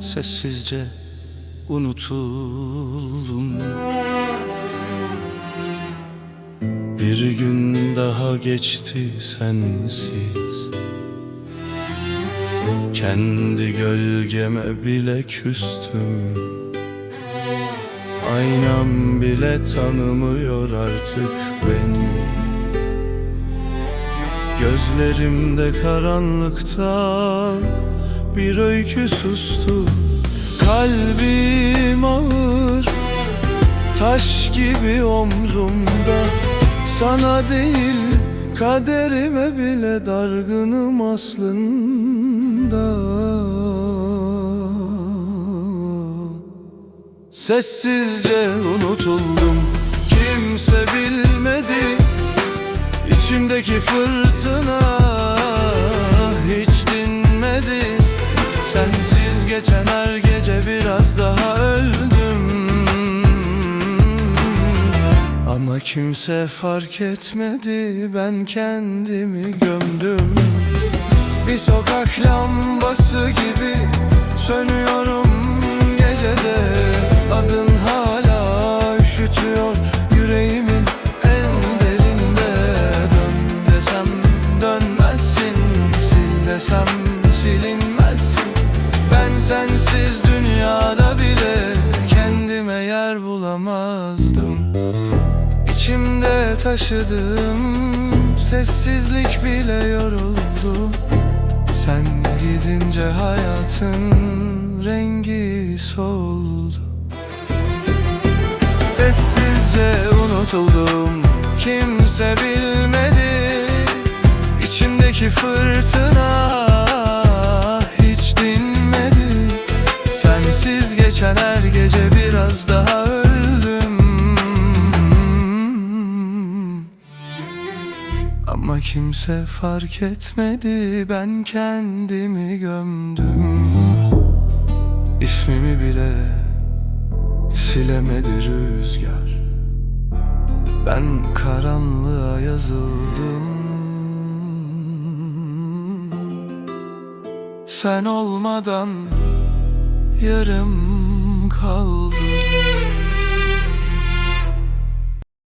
Sessizce unutuldum. Bir gün daha geçti sensiz. Kendi gölgeme bile küstüm. Aynam bile tanımıyor artık beni. Gözlerimde karanlıkta bir öykü sustu. Kalbim ağır taş gibi omzumda. Sana değil kaderime bile dargınım aslında. Sessizce unutuldum kimse bilmedi. İçimdeki fırtına geçen her gece biraz daha öldüm. Ama kimse fark etmedi ben kendimi gömdüm. Bir sokak lambası gibi sönüyorum gecede. Adın hala üşütüyor yüreğimin en derinde. Dön desem dönmezsin Sil desem İçimde taşıdığım Sessizlik bile yoruldu. Sen gidince hayatın rengi soldu. Sessizce unutuldum. Kimse bilmedi. İçimdeki fırtına hiç dinmedi. Sensiz geçen her gece biraz daha Ama kimse fark etmedi Ben kendimi gömdüm. İsmimi bile silemedi rüzgar. Ben karanlığa yazıldım. Sen olmadan yarım kaldım